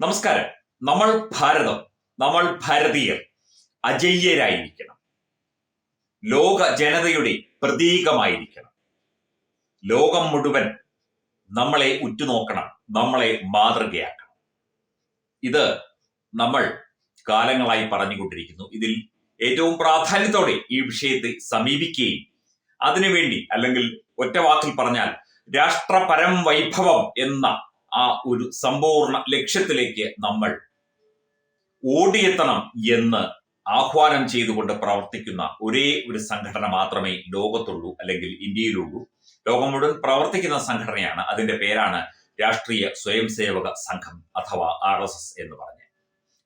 നമസ്കാരം. നമ്മൾ ഭാരതം നമ്മൾ ഭാരതീയർ അജയ്യരായിരിക്കണം. ലോക ജനതയുടെ പ്രതീകമായിരിക്കണം. ലോകം മുഴുവൻ നമ്മളെ ഉറ്റുനോക്കണം നമ്മളെ മാതൃകയാക്കണം. ഇത് നമ്മൾ കാലങ്ങളായി പറഞ്ഞുകൊണ്ടിരിക്കുന്നു. ഇതിൽ ഏറ്റവും പ്രാധാന്യത്തോടെ ഈ വിഷയത്തെ സമീപിക്കുകയും അതിനുവേണ്ടി അല്ലെങ്കിൽ ഒറ്റ വാക്കിൽ പറഞ്ഞാൽ രാഷ്ട്രപരം വൈഭവം എന്ന ആ ഒരു സമ്പൂർണ ലക്ഷ്യത്തിലേക്ക് നമ്മൾ ഓടിയെത്തണം എന്ന് ആഹ്വാനം ചെയ്തുകൊണ്ട് പ്രവർത്തിക്കുന്ന ഒരേ ഒരു സംഘടന മാത്രമേ ലോകത്തുള്ളൂ അല്ലെങ്കിൽ ഇന്ത്യയിലുള്ളൂ. ലോകം മുഴുവൻ പ്രവർത്തിക്കുന്ന സംഘടനയാണ്. അതിന്റെ പേരാണ് രാഷ്ട്രീയ സ്വയം സേവക സംഘം അഥവാ ആർ എസ് എസ് എന്ന് പറഞ്ഞ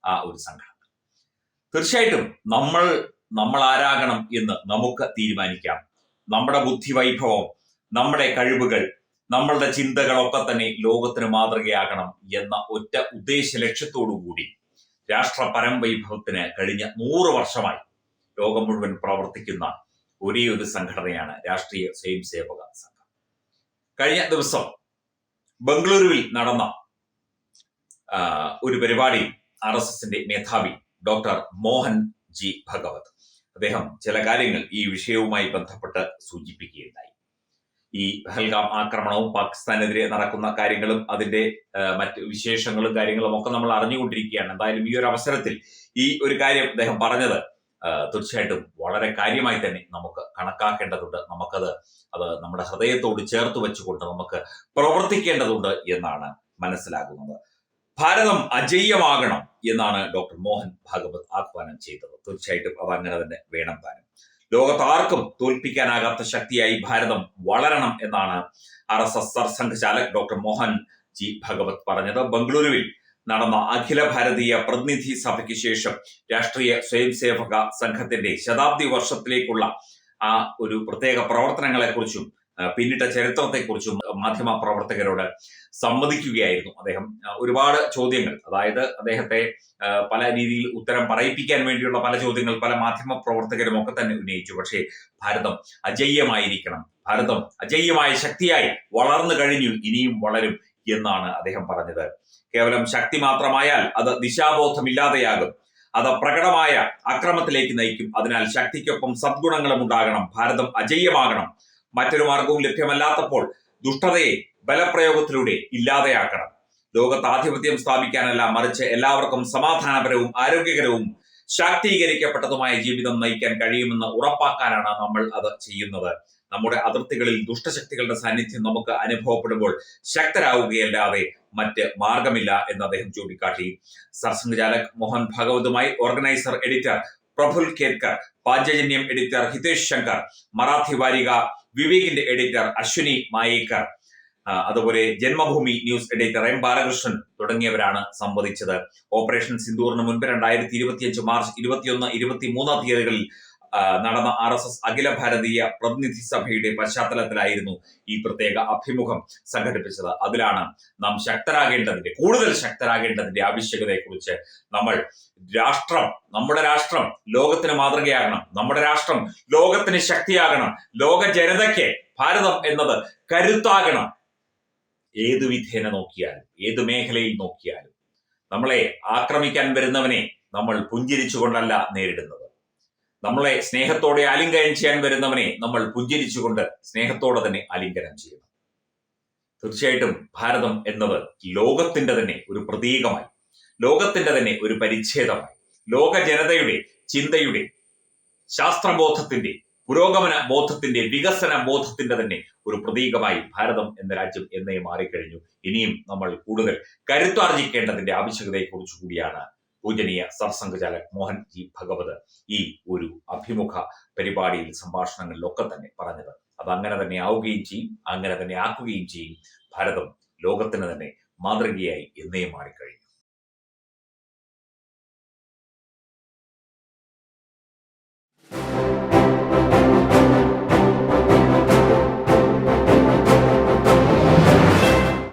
ആ ഒരു സംഘടന. തീർച്ചയായിട്ടും നമ്മൾ നമ്മൾ ആരാകണം എന്ന് നമുക്ക് തീരുമാനിക്കാം. നമ്മുടെ ബുദ്ധി വൈഭവം നമ്മുടെ കഴിവുകൾ നമ്മളുടെ ചിന്തകളൊക്കെ തന്നെ ലോകത്തിന് മാതൃകയാകണം എന്ന ഒറ്റ ഉദ്ദേശ കൂടി രാഷ്ട്ര പരംവൈഭവത്തിന് കഴിഞ്ഞ നൂറ് വർഷമായി ലോകം മുഴുവൻ പ്രവർത്തിക്കുന്ന ഒരേ ഒരു സംഘടനയാണ് രാഷ്ട്രീയ സ്വയം സേവക സംഘം. കഴിഞ്ഞ ദിവസം ബംഗളൂരുവിൽ നടന്ന ഒരു പരിപാടി ആർ എസ് എസിന്റെ മേധാവി ഡോക്ടർ മോഹൻ ജി ഭഗവത്. അദ്ദേഹം ചില കാര്യങ്ങൾ ഈ വിഷയവുമായി ബന്ധപ്പെട്ട് സൂചിപ്പിക്കുകയുണ്ടായി. ഈ പഹൽഗാം ആക്രമണവും പാകിസ്ഥാനെതിരെ നടക്കുന്ന കാര്യങ്ങളും അതിന്റെ മറ്റ് വിശേഷങ്ങളും കാര്യങ്ങളും ഒക്കെ നമ്മൾ അറിഞ്ഞുകൊണ്ടിരിക്കുകയാണ്. എന്തായാലും ഈ ഒരു അവസരത്തിൽ ഈ ഒരു കാര്യം അദ്ദേഹം പറഞ്ഞത് തീർച്ചയായിട്ടും വളരെ കാര്യമായി തന്നെ നമുക്ക് കണക്കാക്കേണ്ടതുണ്ട്. നമുക്കത് അത് നമ്മുടെ ഹൃദയത്തോട് ചേർത്ത് വെച്ചുകൊണ്ട് നമുക്ക് പ്രവർത്തിക്കേണ്ടതുണ്ട് എന്നാണ് മനസ്സിലാകുന്നത്. ഭാരതം അജയ്യമാകണം എന്നാണ് ഡോക്ടർ മോഹൻ ഭാഗവത് ആഹ്വാനം ചെയ്തത്. തീർച്ചയായിട്ടും അത് അങ്ങനെ തന്നെ വേണം താനും. ലോകത്ത് ആർക്കും തോൽപ്പിക്കാനാകാത്ത ശക്തിയായി ഭാരതം വളരണം എന്നാണ് R S S Sarsanghchalak doctor Mohan ji Bhagwat പറഞ്ഞത്. ബംഗളൂരുവിൽ നടന്ന അഖില ഭാരതീയ പ്രതിനിധി സഭയ്ക്ക് ശേഷം രാഷ്ട്രീയ സ്വയംസേവക സംഘത്തിന്റെ ശതാബ്ദി വർഷത്തിലേക്കുള്ള ആ ഒരു പ്രത്യേക പ്രവർത്തനങ്ങളെക്കുറിച്ചും പിന്നിട്ട ചരിത്രത്തെക്കുറിച്ചും മാധ്യമ പ്രവർത്തകരോട് സംവദിക്കുകയായിരുന്നു അദ്ദേഹം. ഒരുപാട് ചോദ്യങ്ങൾ അതായത് അദ്ദേഹത്തെ പല രീതിയിൽ ഉത്തരം പറയിപ്പിക്കാൻ വേണ്ടിയുള്ള പല ചോദ്യങ്ങൾ പല മാധ്യമ പ്രവർത്തകരും ഒക്കെ തന്നെ ഉന്നയിച്ചു. പക്ഷേ ഭാരതം അജയ്യമായിരിക്കണം. ഭാരതം അജയ്യമായ ശക്തിയായി വളർന്നു കഴിഞ്ഞു ഇനിയും വളരും എന്നാണ് അദ്ദേഹം പറഞ്ഞത്. കേവലം ശക്തി മാത്രമായാൽ അത് ദിശാബോധമില്ലാതെയാകും. അത് പ്രകടമായ അക്രമത്തിലേക്ക് നയിക്കും. അതിനാൽ ശക്തിക്കൊപ്പം സദ്ഗുണങ്ങളും ഉണ്ടാകണം. ഭാരതം അജയ്യമാകണം. മറ്റൊരു മാർഗവും ലഭ്യമല്ലാത്തപ്പോൾ ദുഷ്ടതയെ ബലപ്രയോഗത്തിലൂടെ ഇല്ലാതെയാക്കണം. ലോകത്ത് ആധിപത്യം സ്ഥാപിക്കാനല്ല മറിച്ച് എല്ലാവർക്കും സമാധാനപരവും ആരോഗ്യകരവും ശാക്തീകരിക്കപ്പെട്ടതുമായ ജീവിതം നയിക്കാൻ കഴിയുമെന്ന് ഉറപ്പാക്കാനാണ് നമ്മൾ അത് ചെയ്യുന്നത്. നമ്മുടെ അതിർത്തികളിൽ ദുഷ്ടശക്തികളുടെ സാന്നിധ്യം നമുക്ക് അനുഭവപ്പെടുമ്പോൾ ശക്തരാകുകയല്ലാതെ മറ്റ് മാർഗമില്ല എന്ന് അദ്ദേഹം ചൂണ്ടിക്കാട്ടി. Sarsanghchalak Mohan ഭഗവതുമായി Organiser editor Prafull Ketkar Panchajanyam editor Hitesh Shankar Marathi വാരിക വിവേകിന്റെ എഡിറ്റർ അശ്വിനി മായേക്കർ. അതുപോലെ Janmabhumi news editor M Balakrishnan തുടങ്ങിയവരാണ് സംവദിച്ചത്. ഓപ്പറേഷൻ സിന്ദൂറിന് മുൻപ് രണ്ടായിരത്തി ഇരുപത്തിയഞ്ച് മാർച്ച് ഇരുപത്തിയൊന്ന് ഇരുപത്തിമൂന്നാം തീയതികളിൽ ആ, നടന്ന ആർ എസ് എസ് അഖില ഭാരതീയ പ്രതിനിധി സഭയുടെ പശ്ചാത്തലത്തിലായിരുന്നു ഈ പ്രത്യേക അഭിമുഖം സംഘടിപ്പിച്ചത്. അതിലാണ് നാം ശക്തരാകേണ്ടതിന്റെ കൂടുതൽ ശക്തരാകേണ്ടതിന്റെ ആവശ്യകതയെക്കുറിച്ച് നമ്മൾ രാഷ്ട്രം നമ്മുടെ രാഷ്ട്രം ലോകത്തിന് മാതൃകയാകണം നമ്മുടെ രാഷ്ട്രം ലോകത്തിന് ശക്തിയാകണം ലോക ജനതയ്ക്ക് ഭാരതം എന്നത് കരുത്താകണം. ഏതു വിധേന നോക്കിയാലും ഏത് മേഖലയിൽ നോക്കിയാലും നമ്മളെ ആക്രമിക്കാൻ വരുന്നവനെ നമ്മൾ പുഞ്ചിരിച്ചുകൊണ്ടല്ല നേരിടുന്നത്. നമ്മളെ സ്നേഹത്തോടെ ആലിംഗനം ചെയ്യാൻ വരുന്നവനെ നമ്മൾ പുഞ്ചിരിച്ചുകൊണ്ട് സ്നേഹത്തോടെ തന്നെ ആലിംഗനം ചെയ്യണം. തീർച്ചയായിട്ടും ഭാരതം എന്നത് ലോകത്തിന്റെ തന്നെ ഒരു പ്രതീകമായി. ലോകത്തിന്റെ തന്നെ ഒരു പരിച്ഛേദമായി. ലോക ജനതയുടെ ചിന്തയുടെ ശാസ്ത്രബോധത്തിന്റെ പുരോഗമന ബോധത്തിന്റെ വികസന ബോധത്തിന്റെ തന്നെ ഒരു പ്രതീകമായി ഭാരതം എന്ന രാജ്യം എന്നേ മാറിക്കഴിഞ്ഞു. ഇനിയും നമ്മൾ കൂടുതൽ കരുത്താർജിക്കേണ്ടതിന്റെ ആവശ്യകതയെക്കുറിച്ച് കൂടിയാണ് പൂജനീയ സർസംഘചാലക് മോഹൻ ജി ഭഗവത് ഈ ഒരു അഭിമുഖ പരിപാടിയിൽ സംഭാഷണങ്ങളിലൊക്കെ തന്നെ പറഞ്ഞത്. അത് അങ്ങനെ തന്നെ ആവുകയും ചെയ്യും അങ്ങനെ തന്നെ ആക്കുകയും ചെയ്യും. ഭാരതം ലോകത്തിന് തന്നെ മാതൃകയായി എന്നേ മാറിക്കഴിയും